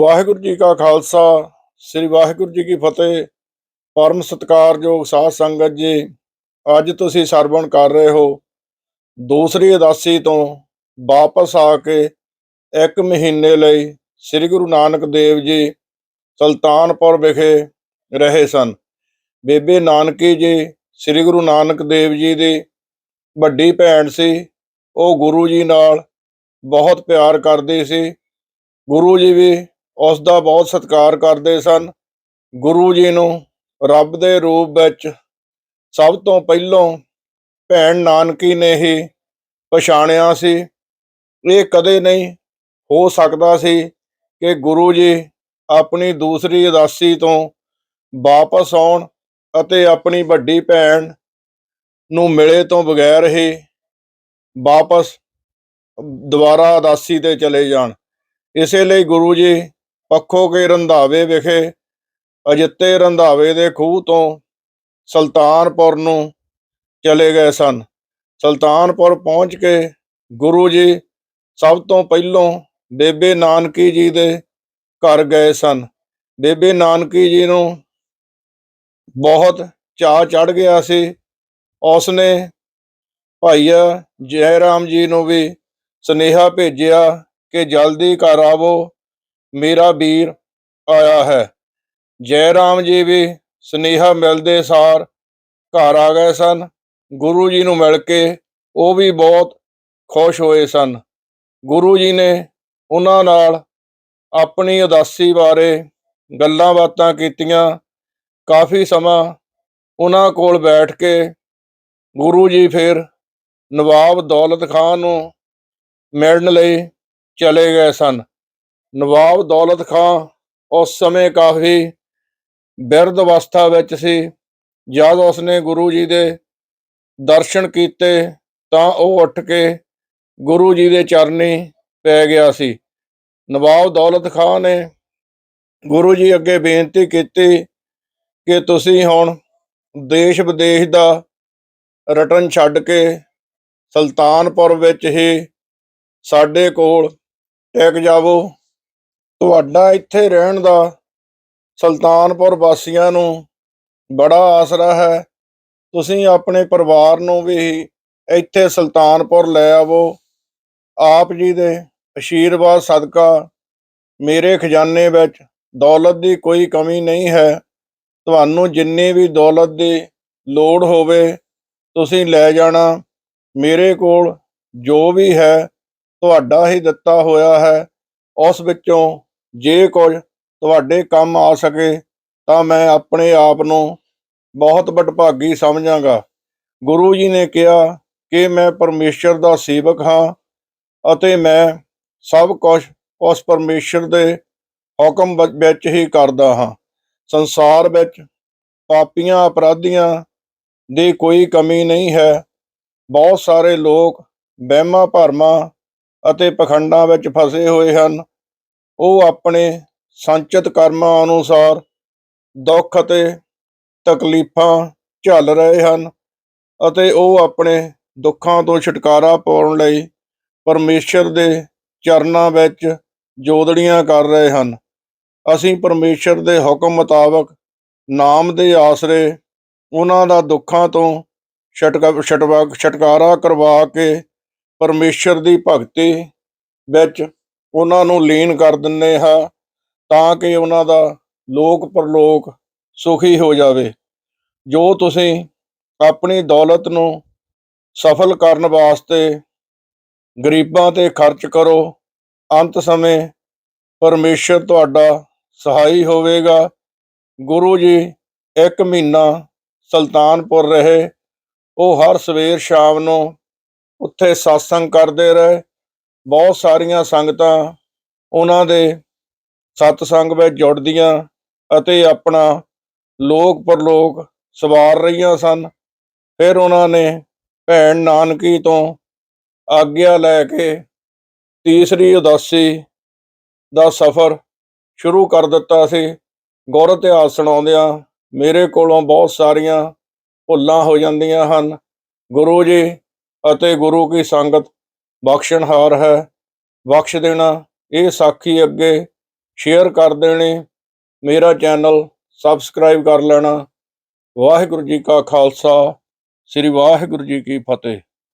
ਵਾਹਿਗੁਰੂ ਜੀ ਕਾ ਖਾਲਸਾ, ਸ੍ਰੀ ਵਾਹਿਗੁਰੂ ਜੀ ਕੀ ਫਤਿਹ। ਪਰਮ ਸਤਿਕਾਰਯੋਗ ਸਾਧ ਸੰਗਤ ਜੀ, ਅੱਜ ਤੁਸੀਂ ਸਰਵਣ ਕਰ ਰਹੇ ਹੋ। ਦੂਸਰੀ ਉਦਾਸੀ ਤੋਂ ਵਾਪਸ ਆ ਕੇ ਇੱਕ ਮਹੀਨੇ ਲਈ ਸ੍ਰੀ ਗੁਰੂ ਨਾਨਕ ਦੇਵ ਜੀ ਸੁਲਤਾਨਪੁਰ ਵਿਖੇ ਰਹੇ ਸਨ। ਬੇਬੇ ਨਾਨਕੀ ਜੀ, ਸ੍ਰੀ ਗੁਰੂ ਨਾਨਕ ਦੇਵ ਜੀ ਦੀ ਵੱਡੀ ਭੈਣ ਸੀ। ਉਹ ਗੁਰੂ ਜੀ ਨਾਲ ਬਹੁਤ ਪਿਆਰ ਕਰਦੀ ਸੀ। ਗੁਰੂ ਜੀ ਵੀ ਉਸ ਦਾ ਬਹੁਤ ਸਤਿਕਾਰ ਕਰਦੇ ਸਨ। ਗੁਰੂ ਜੀ ਨੂੰ ਰੱਬ ਦੇ ਰੂਪ ਵਿੱਚ ਸਭ ਤੋਂ ਪਹਿਲੋਂ ਭੈਣ ਨਾਨਕੀ ਨੇ ਹੀ ਪਛਾਣਿਆ ਸੀ। ਇਹ ਕਦੇ ਨਹੀਂ ਹੋ ਸਕਦਾ ਸੀ ਕਿ ਗੁਰੂ ਜੀ ਆਪਣੀ ਦੂਸਰੀ ਉਦਾਸੀ ਤੋਂ ਵਾਪਸ ਆਉਣ ਅਤੇ ਆਪਣੀ ਵੱਡੀ ਭੈਣ ਨੂੰ ਮਿਲੇ ਤੋਂ ਬਗੈਰ ਹੀ ਵਾਪਸ ਦੁਬਾਰਾ ਉਦਾਸੀ ਤੇ ਚਲੇ ਜਾਣ। ਇਸੇ ਲਈ ਗੁਰੂ ਜੀ ਪੱਖੋ ਕੇ ਰੰਧਾਵੇ ਵਿਖੇ, ਅਜਿੱਤੇ ਰੰਧਾਵੇ ਦੇ ਖੂਹ ਤੋਂ ਸੁਲਤਾਨਪੁਰ ਨੂੰ ਚਲੇ ਗਏ ਸਨ। ਸੁਲਤਾਨਪੁਰ ਪਹੁੰਚ ਕੇ ਗੁਰੂ ਜੀ ਸਭ ਤੋਂ ਪਹਿਲੋਂ ਬੇਬੇ ਨਾਨਕੀ ਜੀ ਦੇ ਘਰ ਗਏ ਸਨ। ਬੇਬੇ ਨਾਨਕੀ ਜੀ ਨੂੰ ਬਹੁਤ ਚਾਅ ਚੜ ਗਿਆ ਸੀ। ਉਸਨੇ ਭਾਈਆ ਜੈ ਰਾਮ ਜੀ ਨੂੰ ਵੀ ਸੁਨੇਹਾ ਭੇਜਿਆ ਕਿ ਜਲਦੀ ਘਰ ਆਵੋ। ਮੇਰਾ ਵੀਰ ਆਇਆ ਹੈ। ਜੈ ਰਾਮ ਜੀ ਵੀ ਸੁਨੇਹਾ ਮਿਲਦੇ ਸਾਰ ਘਰ ਆ ਗਏ ਸਨ। ਗੁਰੂ ਜੀ ਨੂੰ ਮਿਲ ਕੇ ਉਹ ਵੀ ਬਹੁਤ ਖੁਸ਼ ਹੋਏ ਸਨ। ਗੁਰੂ ਜੀ ਨੇ ਉਹਨਾਂ ਨਾਲ ਆਪਣੀ ਉਦਾਸੀ ਬਾਰੇ ਗੱਲਾਂ ਬਾਤਾਂ ਕੀਤੀਆਂ। ਕਾਫੀ ਸਮਾਂ ਉਹਨਾਂ ਕੋਲ ਬੈਠ ਕੇ ਗੁਰੂ ਜੀ ਫਿਰ ਨਵਾਬ ਦੌਲਤ ਖਾਨ ਨੂੰ ਮਿਲਣ ਲਈ ਚਲੇ ਗਏ ਸਨ। ਨਵਾਬ ਦੌਲਤ ਖਾਂ ਉਸ ਸਮੇਂ ਕਾਫੀ ਬਿਰਧ ਅਵਸਥਾ ਵਿੱਚ ਸੀ। ਜਦ ਉਸਨੇ ਗੁਰੂ ਜੀ ਦੇ ਦਰਸ਼ਨ ਕੀਤੇ ਤਾਂ ਉਹ ਉੱਠ ਕੇ ਗੁਰੂ ਜੀ ਦੇ ਚਰਨੀ ਪੈ ਗਿਆ ਸੀ। ਨਵਾਬ ਦੌਲਤ ਖਾਨ ਨੇ ਗੁਰੂ ਜੀ ਅੱਗੇ ਬੇਨਤੀ ਕੀਤੀ ਕਿ ਤੁਸੀਂ ਹੁਣ ਦੇਸ਼ ਵਿਦੇਸ਼ ਦਾ ਰਟਨ ਛੱਡ ਕੇ ਸੁਲਤਾਨਪੁਰ ਵਿੱਚ ਹੀ ਸਾਡੇ ਕੋਲ ਟਿਕ ਜਾਵੋ। ਤੁਹਾਡਾ ਇੱਥੇ ਰਹਿਣ ਦਾ ਸੁਲਤਾਨਪੁਰ ਵਾਸੀਆਂ ਨੂੰ ਬੜਾ ਆਸਰਾ ਹੈ। ਤੁਸੀਂ ਆਪਣੇ ਪਰਿਵਾਰ ਨੂੰ ਵੀ ਇੱਥੇ ਸੁਲਤਾਨਪੁਰ ਲੈ ਆਵੋ। ਆਪ ਜੀ ਦੇ ਅਸ਼ੀਰਵਾਦ ਸਦਕਾ ਮੇਰੇ ਖਜ਼ਾਨੇ ਵਿੱਚ ਦੌਲਤ ਦੀ ਕੋਈ ਕਮੀ ਨਹੀਂ ਹੈ। ਤੁਹਾਨੂੰ ਜਿੰਨੀ ਵੀ ਦੌਲਤ ਦੀ ਲੋੜ ਹੋਵੇ, ਤੁਸੀਂ ਲੈ ਜਾਣਾ। ਮੇਰੇ ਕੋਲ ਜੋ ਵੀ ਹੈ, ਤੁਹਾਡਾ ਹੀ ਦਿੱਤਾ ਹੋਇਆ ਹੈ। ਉਸ ਵਿੱਚੋਂ ਜੇ ਕੁਝ ਤੁਹਾਡੇ ਕੰਮ ਆ ਸਕੇ ਤਾਂ ਮੈਂ ਆਪਣੇ ਆਪ ਨੂੰ ਬਹੁਤ ਵਡਭਾਗੀ ਸਮਝਾਂਗਾ। ਗੁਰੂ ਜੀ ਨੇ ਕਿਹਾ ਕਿ ਮੈਂ ਪਰਮੇਸ਼ਰ ਦਾ ਸੇਵਕ ਹਾਂ ਅਤੇ ਮੈਂ ਸਭ ਕੁਝ ਉਸ ਪਰਮੇਸ਼ਰ ਦੇ ਹੁਕਮ ਵਿੱਚ ਹੀ ਕਰਦਾ ਹਾਂ। ਸੰਸਾਰ ਵਿੱਚ ਪਾਪੀਆਂ, ਅਪਰਾਧੀਆਂ ਦੀ ਕੋਈ ਕਮੀ ਨਹੀਂ ਹੈ। ਬਹੁਤ ਸਾਰੇ ਲੋਕ ਵਹਿਮਾਂ ਭਰਮਾਂ ਅਤੇ ਪਖੰਡਾਂ ਵਿੱਚ ਫਸੇ ਹੋਏ ਹਨ। ਉਹ ਆਪਣੇ ਸੰਚਿਤ ਕਰਮਾਂ ਅਨੁਸਾਰ ਦੁੱਖ ਅਤੇ ਤਕਲੀਫਾਂ ਝੱਲ ਰਹੇ ਹਨ ਅਤੇ ਉਹ ਆਪਣੇ ਦੁੱਖਾਂ ਤੋਂ ਛੁਟਕਾਰਾ ਪਾਉਣ ਲਈ ਪਰਮੇਸ਼ਰ ਦੇ ਚਰਨਾਂ ਵਿੱਚ ਜੋਦੜੀਆਂ ਕਰ ਰਹੇ ਹਨ। ਅਸੀਂ ਪਰਮੇਸ਼ਰ ਦੇ ਹੁਕਮ ਮੁਤਾਬਕ ਨਾਮ ਦੇ ਆਸਰੇ ਉਹਨਾਂ ਦਾ ਦੁੱਖਾਂ ਤੋਂ ਛਟਕਾ, ਛਟਵਾ, ਛਟਕਾਰਾ ਕਰਵਾ ਕੇ ਪਰਮੇਸ਼ਰ ਦੀ ਭਗਤੀ ਵਿੱਚ ਉਹਨਾਂ ਨੂੰ ਲੀਨ ਕਰ ਦਿੰਨੇ ਹਾਂ ਤਾਂ ਕਿ ਉਹਨਾਂ ਦਾ ਲੋਕ ਪਰਲੋਕ ਸੁਖੀ ਹੋ ਜਾਵੇ। ਜੋ ਤੁਸੀਂ ਆਪਣੀ ਦੌਲਤ ਨੂੰ ਸਫਲ ਕਰਨ ਵਾਸਤੇ ਗਰੀਬਾਂ ਤੇ ਖਰਚ ਕਰੋ, ਅੰਤ ਸਮੇਂ ਪਰਮੇਸ਼ਰ ਤੁਹਾਡਾ ਸਹਾਈ ਹੋਵੇਗਾ। ਗੁਰੂ ਜੀ, ਇੱਕ ਮਹੀਨਾ ਸੁਲਤਾਨਪੁਰ ਰਹੇ। ਉਹ ਹਰ ਸਵੇਰ ਸ਼ਾਮ ਨੂੰ ਉੱਥੇ satsang ਕਰਦੇ ਰਹੇ। ਬਹੁਤ ਸਾਰੀਆਂ ਸੰਗਤਾਂ ਉਹਨਾਂ ਦੇ ਸਤਸੰਗ ਵਿੱਚ ਜੁੜਦੀਆਂ ਅਤੇ ਆਪਣਾ ਲੋਕ ਪਰਲੋਕ ਸਵਾਰ ਰਹੀਆਂ ਸਨ। ਫਿਰ ਉਹਨਾਂ ਨੇ ਭੈਣ ਨਾਨਕੀ ਤੋਂ ਆਗਿਆ ਲੈ ਕੇ ਤੀਸਰੀ ਉਦਾਸੀ ਦਾ ਸਫ਼ਰ ਸ਼ੁਰੂ ਕਰ ਦਿੱਤਾ ਸੀ। ਗੁਰ ਇਤਿਹਾਸ ਸੁਣਾਉਂਦਿਆਂ ਮੇਰੇ ਕੋਲੋਂ ਬਹੁਤ ਸਾਰੀਆਂ ਭੁੱਲਾਂ ਹੋ ਜਾਂਦੀਆਂ ਹਨ। ਗੁਰੂ ਜੀ ਅਤੇ ਗੁਰੂ ਕੀ ਸੰਗਤ ਬਖਸ਼ਣਹਾਰ ਹੈ, ਬਖਸ਼ ਦੇਣਾ, ਇਹ ਸਾਖੀ ਅੱਗੇ ਸ਼ੇਅਰ ਕਰ ਦੇਣੇ। ਮੇਰਾ ਚੈਨਲ ਸਬਸਕ੍ਰਾਈਬ ਕਰ ਲੈਣਾ। ਵਾਹਿਗੁਰੂ ਜੀ ਕਾ ਖਾਲਸਾ, ਸ੍ਰੀ ਵਾਹਿਗੁਰੂ ਜੀ ਕੀ ਫਤਿਹ।